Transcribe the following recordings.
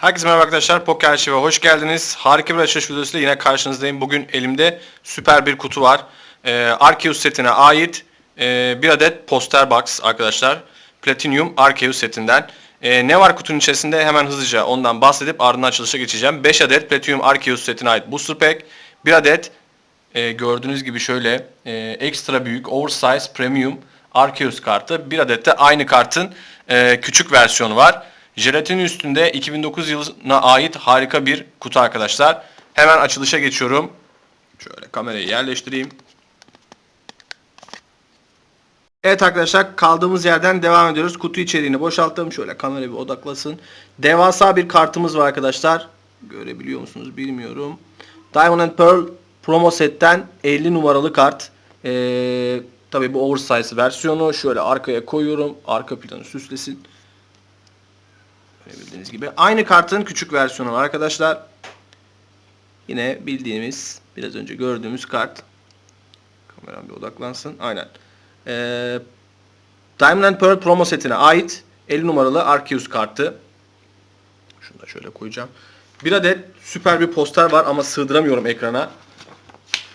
Herkese merhaba arkadaşlar. Poker Arşiv'e hoş geldiniz. Harika bir açılış videosuyla yine karşınızdayım. Bugün elimde süper bir kutu var. Ee, Arceus setine ait e, bir adet poster box arkadaşlar. Platinum Arceus setinden. Ee, ne var kutunun içerisinde hemen hızlıca ondan bahsedip ardından açılışa geçeceğim. 5 adet Platinum Arceus setine ait booster pack. Bir adet e, gördüğünüz gibi şöyle e, ekstra büyük oversize premium Arceus kartı. Bir adet de aynı kartın e, küçük versiyonu var. Jelatinin üstünde 2009 yılına ait harika bir kutu arkadaşlar. Hemen açılışa geçiyorum. Şöyle kamerayı yerleştireyim. Evet arkadaşlar kaldığımız yerden devam ediyoruz. Kutu içeriğini boşalttım. Şöyle kamera bir odaklasın. Devasa bir kartımız var arkadaşlar. Görebiliyor musunuz bilmiyorum. Diamond and Pearl promo setten 50 numaralı kart. Ee, Tabi bu oversize versiyonu. Şöyle arkaya koyuyorum. Arka planı süslesin. Bildiğiniz gibi. Aynı kartın küçük versiyonu var arkadaşlar. Yine bildiğimiz biraz önce gördüğümüz kart. Kameram bir odaklansın. Aynen. Ee, Diamond Pearl promo setine ait 50 numaralı Arceus kartı. Şunu da şöyle koyacağım. Bir adet süper bir poster var ama sığdıramıyorum ekrana.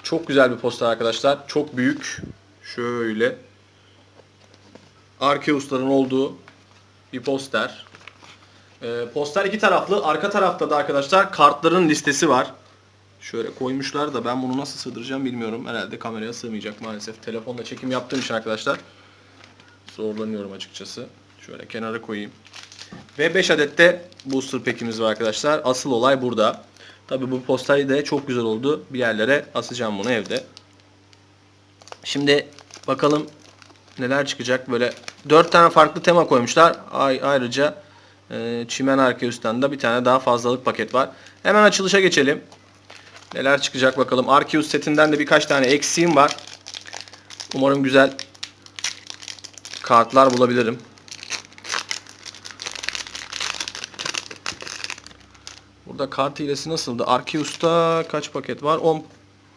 Çok güzel bir poster arkadaşlar. Çok büyük. Şöyle. Arceus'ların olduğu bir poster. Ee, poster iki taraflı. Arka tarafta da arkadaşlar kartların listesi var. Şöyle koymuşlar da ben bunu nasıl sığdıracağım bilmiyorum. Herhalde kameraya sığmayacak maalesef. Telefonla çekim yaptığım için arkadaşlar zorlanıyorum açıkçası. Şöyle kenara koyayım. Ve 5 adet de booster pack'imiz var arkadaşlar. Asıl olay burada. Tabi bu poster de çok güzel oldu. Bir yerlere asacağım bunu evde. Şimdi bakalım neler çıkacak. Böyle 4 tane farklı tema koymuşlar. Ay ayrıca e, Çimen Arceus'tan da bir tane daha fazlalık paket var. Hemen açılışa geçelim. Neler çıkacak bakalım. Arceus setinden de birkaç tane eksiğim var. Umarım güzel kartlar bulabilirim. Burada kart hilesi nasıldı? Arceus'ta kaç paket var? 10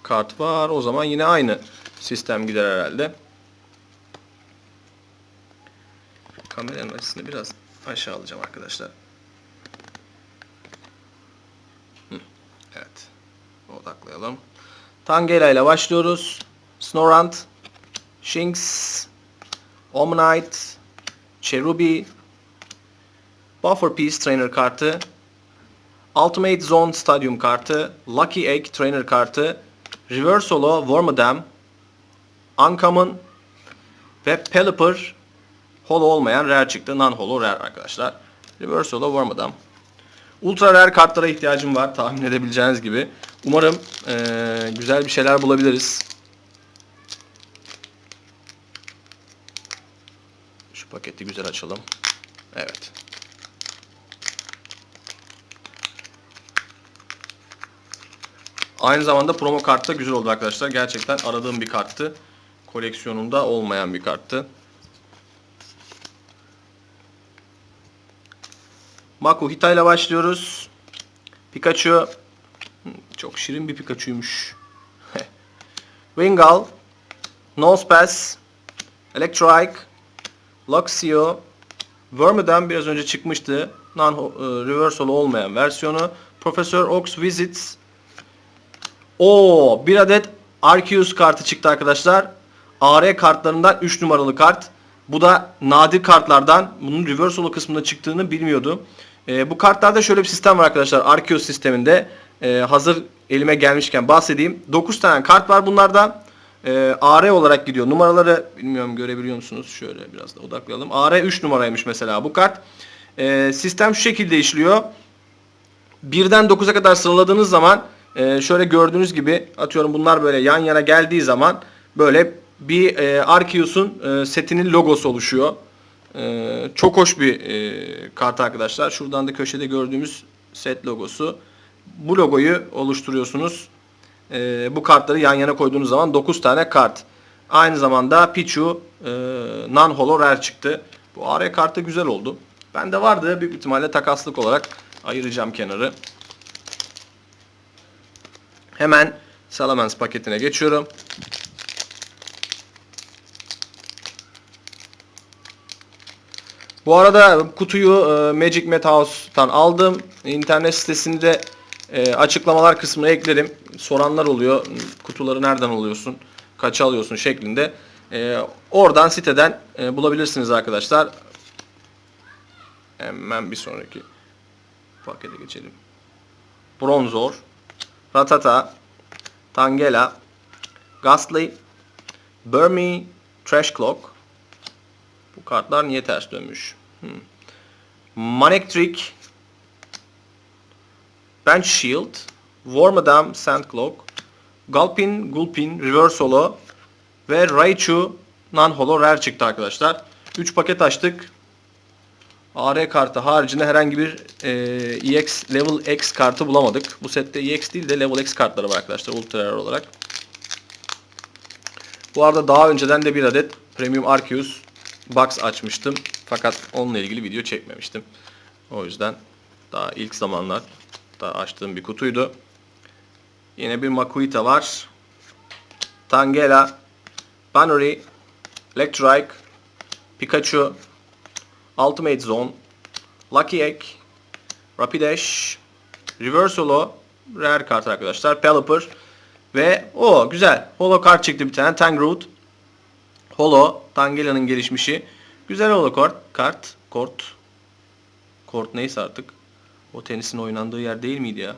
kart var. O zaman yine aynı sistem gider herhalde. Kameranın açısını biraz aşağı alacağım arkadaşlar. Evet. Odaklayalım. Tangela ile başlıyoruz. Snorant, Shinx, Omnite, Cherubi, Buffer Piece Trainer kartı, Ultimate Zone Stadium kartı, Lucky Egg Trainer kartı, Reversalo Wormadam, Uncommon ve Pelipper holo olmayan rare çıktı. Non-holo rare arkadaşlar. Reversalo Wormadam. Ultra rare kartlara ihtiyacım var tahmin edebileceğiniz gibi. Umarım eee, güzel bir şeyler bulabiliriz. Şu paketi güzel açalım. Evet. Aynı zamanda promo kart da güzel oldu arkadaşlar. Gerçekten aradığım bir karttı. Koleksiyonumda olmayan bir karttı. Makuhita ile başlıyoruz. Pikachu. Çok şirin bir Pikachu'ymuş. Wingull. Nosepass. Electrike. Luxio. Wormadam biraz önce çıkmıştı. Non e, reversal olmayan versiyonu. Professor Ox Visits. O bir adet Arceus kartı çıktı arkadaşlar. AR kartlarından 3 numaralı kart. Bu da nadir kartlardan. Bunun reversal kısmında çıktığını bilmiyordum. Ee, bu kartlarda şöyle bir sistem var arkadaşlar. Arceus sisteminde. Ee, hazır elime gelmişken bahsedeyim. 9 tane kart var bunlarda. Ee, AR olarak gidiyor. Numaraları bilmiyorum görebiliyor musunuz? Şöyle biraz da odaklayalım. AR 3 numaraymış mesela bu kart. Ee, sistem şu şekilde işliyor. Birden 9'a kadar sıraladığınız zaman e, şöyle gördüğünüz gibi atıyorum bunlar böyle yan yana geldiği zaman böyle bir e, Arceus'un e, setinin logosu oluşuyor. E, çok hoş bir e, kart arkadaşlar. Şuradan da köşede gördüğümüz set logosu. Bu logoyu oluşturuyorsunuz. E, bu kartları yan yana koyduğunuz zaman 9 tane kart. Aynı zamanda Pichu e, non-holo rare çıktı. Bu AR kartı güzel oldu. Bende vardı. Büyük ihtimalle takaslık olarak ayıracağım kenarı. Hemen Salamence paketine geçiyorum. Bu arada kutuyu e, Magic Met House'tan aldım. İnternet sitesinde e, açıklamalar kısmına eklerim. Soranlar oluyor. Kutuları nereden alıyorsun? Kaça alıyorsun şeklinde. E, oradan siteden e, bulabilirsiniz arkadaşlar. Hemen bir sonraki pakete geçelim. Bronzor, Ratata, Tangela, Ghastly, Burmy, Trash Clock. Bu kartlar niye ters dönmüş? Hmm. Manic Trick, Bench Shield, Wormadam, Sandcloak, Gulpin, Gulpin, Reverse Holo ve Raichu Non-Holo Rare çıktı arkadaşlar. 3 paket açtık. AR kartı haricinde herhangi bir e, EX Level X kartı bulamadık. Bu sette EX değil de Level X kartları var arkadaşlar Ultra Rare olarak. Bu arada daha önceden de bir adet Premium Arceus Box açmıştım. Fakat onunla ilgili video çekmemiştim. O yüzden daha ilk zamanlar daha açtığım bir kutuydu. Yine bir Makuita var. Tangela, Bannery, Electrike, Pikachu, Ultimate Zone, Lucky Egg, Rapidash, Reverse Holo, Rare kart arkadaşlar, Pelipper ve o güzel. Holo kart çıktı bir tane. Tangroot, Holo, Tangela'nın gelişmişi. Güzel holo kart, kart, kort. Kort neyse artık. O tenisin oynandığı yer değil miydi ya?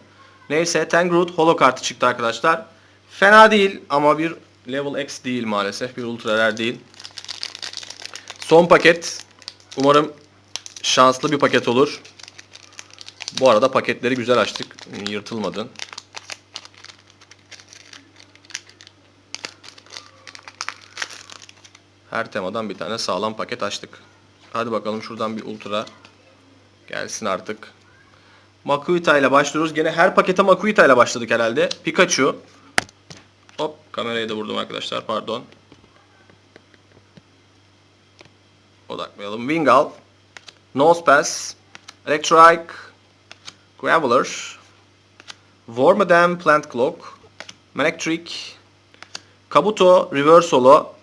Neyse Tangroot holo kartı çıktı arkadaşlar. Fena değil ama bir Level X değil maalesef. Bir Ultra Rare değil. Son paket. Umarım şanslı bir paket olur. Bu arada paketleri güzel açtık. Yırtılmadı. Her temadan bir tane sağlam paket açtık. Hadi bakalım şuradan bir ultra gelsin artık. Makuita ile başlıyoruz. Gene her pakete Makuita ile başladık herhalde. Pikachu. Hop kamerayı da vurdum arkadaşlar pardon. Odaklayalım. Wingull. Nosepass. Electrike. Graveler. Wormadam Plant Cloak. Manectric. Kabuto Reverse Holo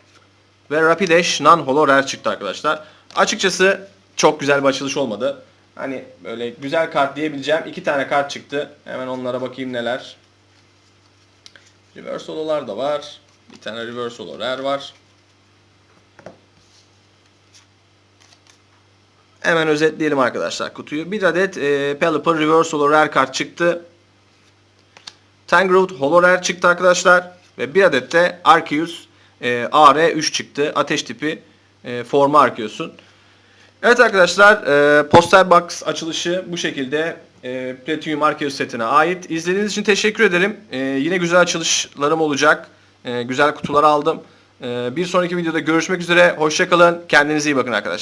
ve Rapidash Non-Holo Rare çıktı arkadaşlar. Açıkçası çok güzel bir açılış olmadı. Hani böyle güzel kart diyebileceğim iki tane kart çıktı. Hemen onlara bakayım neler. Reverse Holo'lar da var. Bir tane Reverse Holo var. Hemen özetleyelim arkadaşlar kutuyu. Bir adet e, Pelipper Reverse Holo Rare kart çıktı. Tangroot Holo Rare çıktı arkadaşlar. Ve bir adet de Arceus e, AR3 çıktı. Ateş tipi e, forma Arceus'un. Evet arkadaşlar e, Poster Box açılışı bu şekilde e, Platinum Arceus setine ait. İzlediğiniz için teşekkür ederim. E, yine güzel açılışlarım olacak. E, güzel kutular aldım. E, bir sonraki videoda görüşmek üzere. Hoşçakalın. Kendinize iyi bakın arkadaşlar.